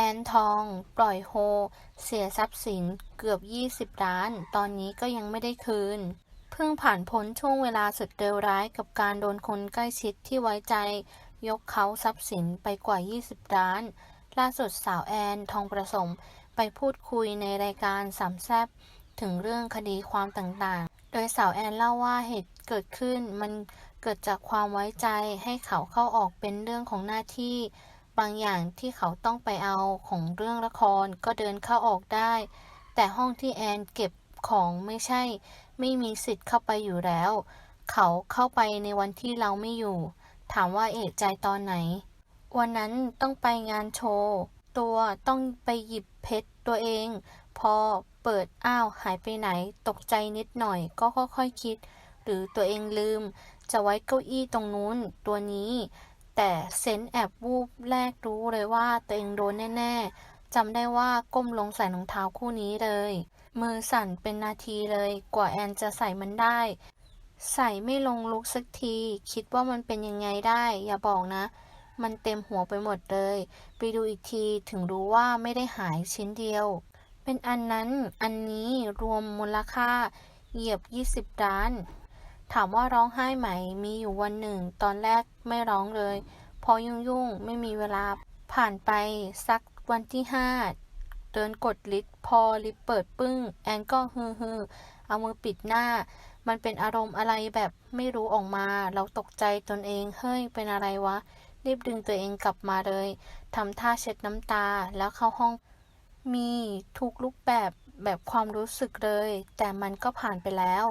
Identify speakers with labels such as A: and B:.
A: แอนทอง ปล่อยโฮ เสียทรัพย์สินเกือบ 20 ล้าน ตอนนี้ก็ยังไม่ได้คืน เพิ่งผ่านพ้นช่วงเวลาสุดเลวร้ายกับการโดนคนใกล้ชิดที่ไว้ใจ ยกเขาทรัพย์สินไปกว่า 20 ล้าน ล่าสุดสาวแอนทองประสมไปพูดคุยในรายการสามแซบถึงเรื่องคดีความต่างๆ โดยสาวแอนเล่าว่าเหตุเกิดขึ้นมันเกิดจากความไว้ใจให้เขาเข้าออกเป็นเรื่องของหน้าที่ บางอย่างที่เขาต้องไปเอาของเรื่องละครก็เดินเข้าออกได้ แต่ห้องที่แอนเก็บของไม่ใช่ ไม่มีสิทธิ์เข้าไปอยู่แล้ว เขาเข้าไปในวันที่เราไม่อยู่ ถามว่าเอะใจตอนไหน วันนั้นต้องไปงานโชว์ ตัวต้องไปหยิบเพชรตัวเอง พอเปิดอ้าวหายไปไหน ตกใจนิดหน่อยก็ค่อยๆคิด หรือตัวเองลืม จะไว้เก้าอี้ตรงนู้นตัวนี้ แต่เซนแอบวูบแรกรู้เลยว่าตัวเองโดนแน่ ๆจำได้ว่าก้มลงใส่รองเท้าคู่นี้เลย มือสั่นเป็นนาทีเลยกว่าแอนจะใส่มันได้ ใส่ไม่ลงลุกสักที คิดว่ามันเป็นยังไงได้ อย่าบอกนะ มันเต็มหัวไปหมดเลย ไปดูอีกทีถึงรู้ว่าไม่ได้หายชิ้นเดียว เป็นอันนั้นอันนี้รวมมูลค่าเหยียบ 20 ล้าน ถามว่าร้องไห้ไหม มีอยู่วันหนึ่ง ตอนแรกไม่ร้องเลย พอยุ่งๆไม่มีเวลา ผ่านไปสักวันที่ห้าเดินกดลิฟต์พอลิฟต์เปิดปึ้ง แอนก็ฮือฮือเอามือปิดหน้า มันเป็นอารมณ์อะไรแบบไม่รู้ออกมา เราตกใจตนเอง เฮ้ย เป็นอะไรวะ รีบดึงตัวเองกลับมาเลยทำท่าเช็ดน้ำตาแล้วเข้าห้อง มีทุกรูปแบบแบบความรู้สึกเลย แต่มันก็ผ่านไปแล้ว